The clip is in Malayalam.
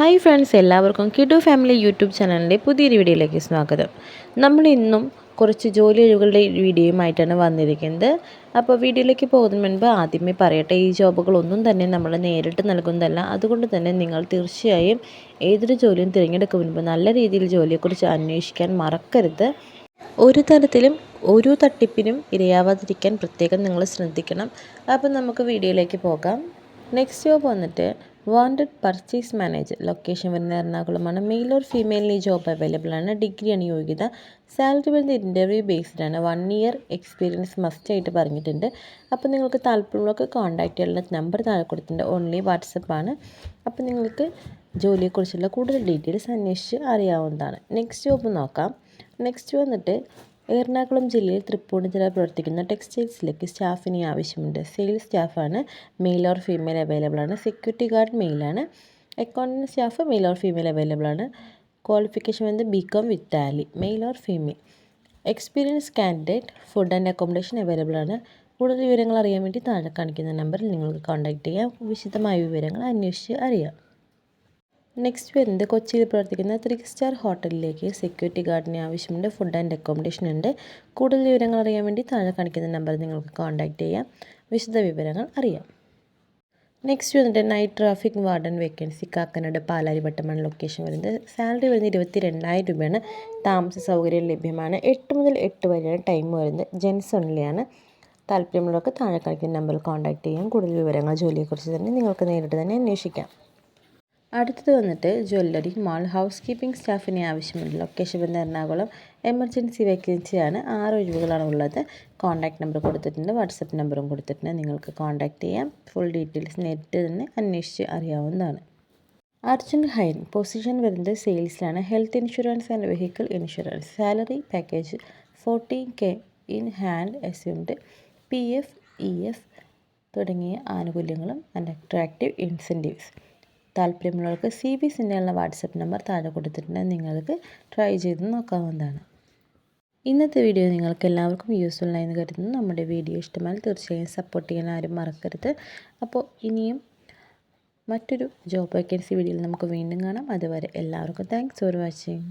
ഹായ് ഫ്രണ്ട്സ് എല്ലാവർക്കും കിഡു ഫാമിലി യൂട്യൂബ് ചാനലിന്റെ പുതിയൊരു വീഡിയോയിലേക്ക് സ്വാഗതം. നമ്മൾ ഇന്നും കുറച്ച് ജോലി ഒഴിവുകളുടെ വീഡിയോയുമായിട്ടാണ് വന്നിരിക്കുന്നത്. അപ്പോൾ വീഡിയോയിലേക്ക് പോകുന്നതിന് മുൻപ് ആദ്യമേ പറയട്ടെ ഈ ജോബുകളൊന്നും തന്നെ നമ്മൾ നേരിട്ട് നൽകുന്നതല്ല. അതുകൊണ്ട് തന്നെ നിങ്ങൾ തീർച്ചയായും ഏതൊരു ജോലിയും തിരഞ്ഞെടുക്കും മുൻപ് നല്ല രീതിയിൽ ജോലിയെക്കുറിച്ച് അന്വേഷിക്കാൻ മറക്കരുത്. ഒരു തരത്തിലും ഒരു തട്ടിപ്പിനും ഇരയാവാതിരിക്കാൻ പ്രത്യേകം നിങ്ങൾ ശ്രദ്ധിക്കണം. അപ്പോൾ നമുക്ക് വീഡിയോയിലേക്ക് പോകാം. നെക്സ്റ്റ് ജോബ് വന്നിട്ട് വാണ്ടഡ് പർച്ചേസ് മാനേജർ ലൊക്കേഷൻ വരുന്ന എറണാകുളമാണ്. മെയിൽ ഓർ ഫീമെയിലിന് ഈ ജോബ് അവൈലബിൾ ആണ്. ഡിഗ്രിയാണ് യോഗ്യത. സാലറി വരുന്നത് ഇന്റർവ്യൂ ബേസ്ഡ് ആണ്. വൺ ഇയർ എക്സ്പീരിയൻസ് മസ്റ്റ് ആയിട്ട് പറഞ്ഞിട്ടുണ്ട്. അപ്പോൾ നിങ്ങൾക്ക് താല്പര്യമുള്ളവർക്ക് കോൺടാക്ട് ചെയ്യാനുള്ള നമ്പർ താഴെ കൊടുത്തിട്ടുണ്ട്. ഓൺലി വാട്സപ്പാണ് അപ്പോൾ നിങ്ങൾക്ക് ജോലിയെക്കുറിച്ചുള്ള കൂടുതൽ ഡീറ്റെയിൽസ് അന്വേഷിച്ച് അറിയാവുന്നതാണ്. നെക്സ്റ്റ് ജോബ് നോക്കാം. നെക്സ്റ്റ് വന്നിട്ട് എറണാകുളം ജില്ലയിൽ തൃപ്പൂണിത്തുറ പ്രവർത്തിക്കുന്ന ടെക്സ്റ്റൈൽസിലേക്ക് സ്റ്റാഫിനെ ആവശ്യമുണ്ട്. സെയിൽസ് സ്റ്റാഫാണ് മെയിൽ ഓർ ഫീമെയിൽ അവൈലബിൾ ആണ്. Security guard മെയിലാണ് accounting staff male or female available ആണ്. ക്വാളിഫിക്കേഷൻ വന്ന് B com with Tally male or female. Experience candidate food and accommodation available ആണ്. കൂടുതൽ വിവരങ്ങൾ അറിയാൻ വേണ്ടി താഴെ കാണിക്കുന്ന നമ്പറിൽ നിങ്ങൾക്ക് കോൺടാക്റ്റ് ചെയ്യാം. വിശദമായ വിവരങ്ങൾ അന്വേഷിച്ച് അറിയാം. നെക്സ്റ്റ് വരുന്നത് കൊച്ചിയിൽ പ്രവർത്തിക്കുന്ന ത്രീ സ്റ്റാർ ഹോട്ടലിലേക്ക് സെക്യൂരിറ്റി ഗാർഡിന് ആവശ്യമുണ്ട്. ഫുഡ് ആൻഡ് അക്കോമഡേഷൻ ഉണ്ട്. കൂടുതൽ വിവരങ്ങൾ അറിയാൻ വേണ്ടി താഴെ കാണിക്കുന്ന നമ്പർ നിങ്ങൾക്ക് കോൺടാക്റ്റ് ചെയ്യാം. വിശദ വിവരങ്ങൾ അറിയാം. നെക്സ്റ്റ് വന്നിട്ട് night traffic warden vacancy Kakkanad പാലാരിവട്ടമാണ് location വരുന്നത്. സാലറി വരുന്നത് ഇരുപത്തി രണ്ടായിരം രൂപയാണ്. താമസ സൗകര്യം ലഭ്യമാണ്. എട്ട് മുതൽ എട്ട് വരെയാണ് ടൈം വരുന്നത്. ജെൻസ് ഓൺലിയാണ് താല്പര്യമുള്ളവർക്ക് താഴെ കാണിക്കുന്ന നമ്പറിൽ കോൺടാക്റ്റ് ചെയ്യാം. കൂടുതൽ വിവരങ്ങൾ ജോലിയെക്കുറിച്ച് തന്നെ നിങ്ങൾക്ക് നേരിട്ട് തന്നെ അന്വേഷിക്കാം. അടുത്തത് വന്നിട്ട് ജ്വല്ലറി മാൾ ഹൗസ് കീപ്പിംഗ് സ്റ്റാഫിനെ ആവശ്യമുണ്ട് ലൊക്കേഷൻ വന്ന് എറണാകുളം എമർജൻസി വേക്കൻസിയാണ്. ആറ് ഒഴിവുകളാണ് ഉള്ളത്. കോൺടാക്ട് നമ്പർ കൊടുത്തിട്ടുണ്ട് വാട്സപ്പ് നമ്പറും കൊടുത്തിട്ടുണ്ട്. നിങ്ങൾക്ക് കോൺടാക്ട് ചെയ്യാം. ഫുൾ ഡീറ്റെയിൽസ് നേരിട്ട് തന്നെ അന്വേഷിച്ച് അറിയാവുന്നതാണ്. അർജുൻ ഹൈൻ പൊസിഷൻ വരുന്നത് സെയിൽസിലാണ്. Health insurance and vehicle insurance. Salary package fourteen K in hand assumed P F E F തുടങ്ങിയ ആനുകൂല്യങ്ങളും ആൻഡ് അട്രാക്റ്റീവ് ഇൻസെന്റീവ്സ് താല്പര്യമുള്ളവർക്ക് സി ബി സിനിമയുള്ള വാട്സപ്പ് നമ്പർ താഴെ കൊടുത്തിട്ടുണ്ട്. നിങ്ങൾക്ക് ട്രൈ ചെയ്ത് നോക്കാവുന്നതാണ്. ഇന്നത്തെ വീഡിയോ നിങ്ങൾക്ക് എല്ലാവർക്കും യൂസ്ഫുൾ ആയെന്ന് കരുതുന്നു. നമ്മുടെ വീഡിയോ ഇഷ്ടമായാൽ തീർച്ചയായും സപ്പോർട്ട് ചെയ്യാൻ ആരും മറക്കരുത്. അപ്പോൾ ഇനിയും മറ്റൊരു ജോബ് വേക്കൻസി വീഡിയോയിൽ നമുക്ക് വീണ്ടും കാണാം. അതുവരെ എല്ലാവർക്കും താങ്ക്സ് ഫോർ വാച്ചിങ്